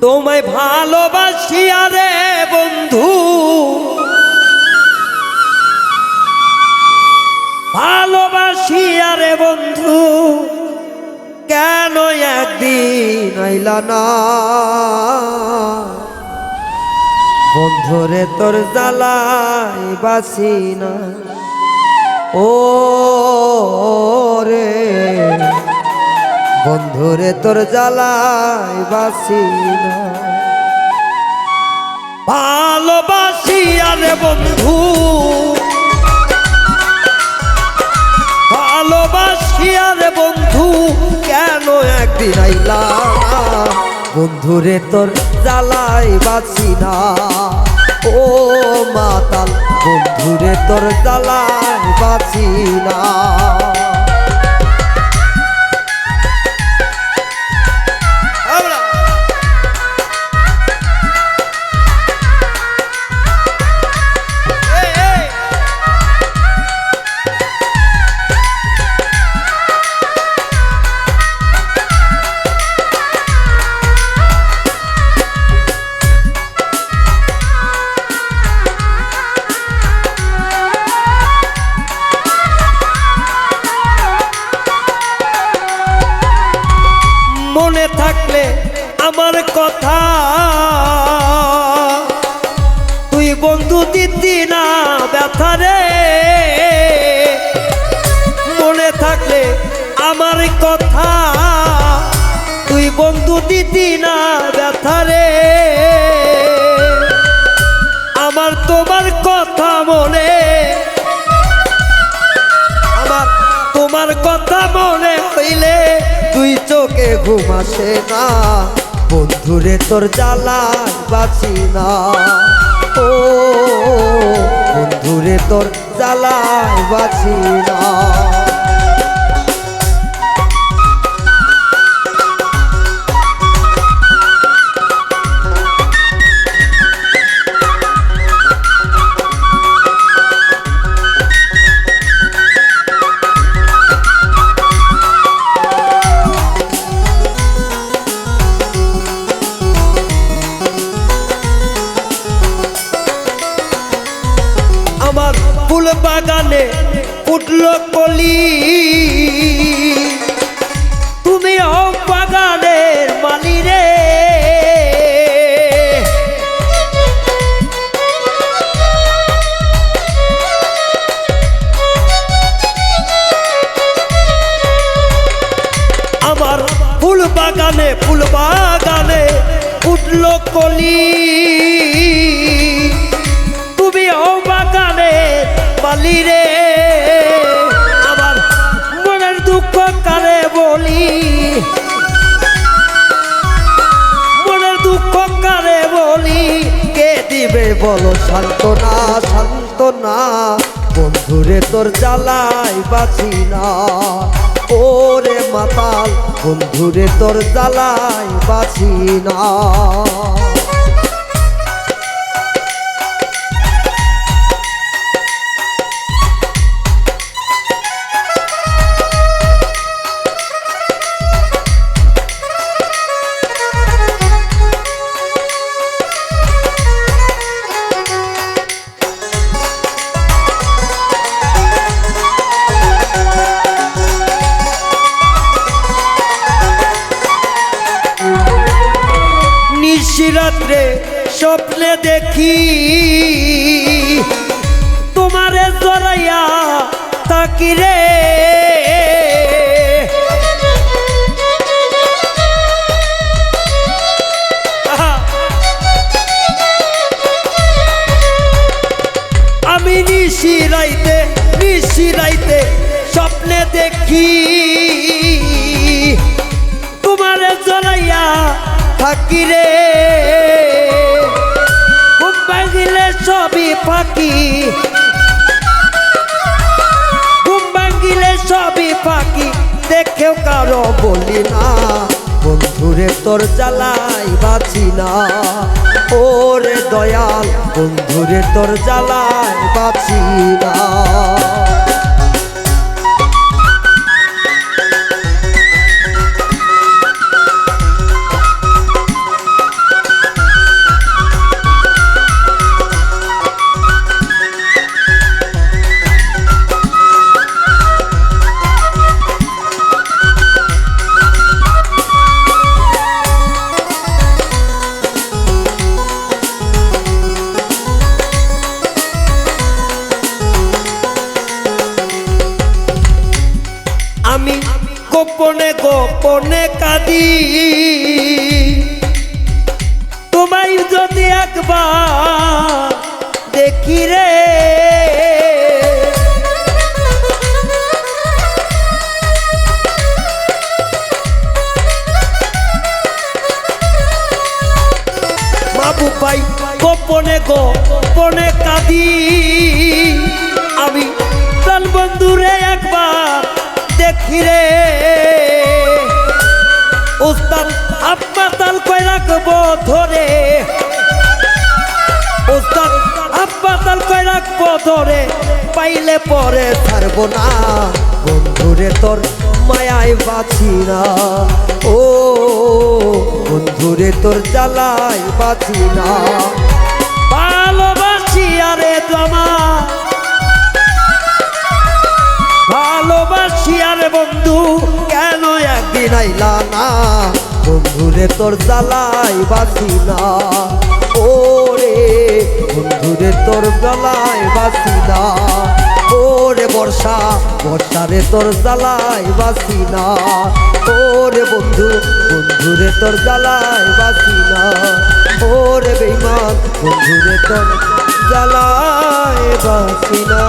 তোমায় ভালোবাসি আরে বন্ধু। ভালোবাসি আরে বন্ধু। কেন একদিন আইলা না? বন্ধুরে তোর জ্বালাই বাসি না। ও বন্ধুরে, তোর জ্বালাই বাসি ভালোবাসি আরে বন্ধু, ভালোবাসি আরে বন্ধু, কেন একদিন আইলা বন্ধুরে, তোর জ্বালাই বাসি না। ও মাতাল, বন্ধুরে, তোর জ্বালাই বাসি না। থাকলে আমার কথা। তুই বন্ধু দিতি না ব্যথা রে। মনে থাকলে আমার কথা। তুই বন্ধু দিতি না ব্যথা রে। আমার তোমার কথা মনে। আমার তোমার কথা মনে হইলে তুই চোখে ঘুমাসে না। বন্ধুরে, তোর জ্বালায় বাঁচি না। ও, বন্ধুরে, তোর জ্বালায় বাঁচি না। আমার ফুল বাগানে উঠল কলি। তুমি বাগানের মালি রে। আমার ফুল বাগানে ফুল বাগানে উঠল কলি। দিবে বলো সান্ত্বনা সান্ত্বনা। বন্ধুরে তোর জ্বালাই বাঁচি না। ওরে মাতাল, বন্ধুরে তোর জ্বালাই বাঁচি না। স্বপ্নে দেখি তোমারে জড়াইয়া তাকি রে। আমি নিশিরাইতে নিশিরাইতে স্বপ্নে দেখি তোমারে জড়াইয়া থাকি রে ফাঁকি। ঘুম ভাঙ্গিলে সবই ফাঁকি, দেখেও কারও বলি না। বন্ধুরে, তোর জ্বালাই বাঁচি না। ওরে দয়াল, বন্ধুরে, তোর জ্বালাই বাঁচি না। গোপনে গোপনে কাঁদি। তোমায় যদি একবার দেখি রে। বাবু পাই গোপনে গোপনে কাঁদি। আমি প্রাণ বন্ধুরে একবার দেখি রে। উস্তাদ আব্বাতাল কই রাখব ধরে। উস্তাদ আব্বাতাল কই রাখব ধরে। পাইলে পরে ছাড়বো না। বন্ধুরে তোর মায়ায় বাঁচি না। ও, বন্ধুরে তোর জ্বালায় বাঁচি না। ভালোবাসি আরে জমা আরে বন্ধু, কেন একদিন আইলা না? বন্ধুরে তোর জ্বালাই বাসি না। ওরে বন্ধুরে তোর জ্বালাই বাসি না। ও রে, বর্ষা বর্ষারে তোর জ্বালাই বাসি না। ও রে, বন্ধু বন্ধুরে তোর জ্বালাই বাসি না। ওরে বেইমান বন্ধুরে তোর জ্বালাই বাসি না।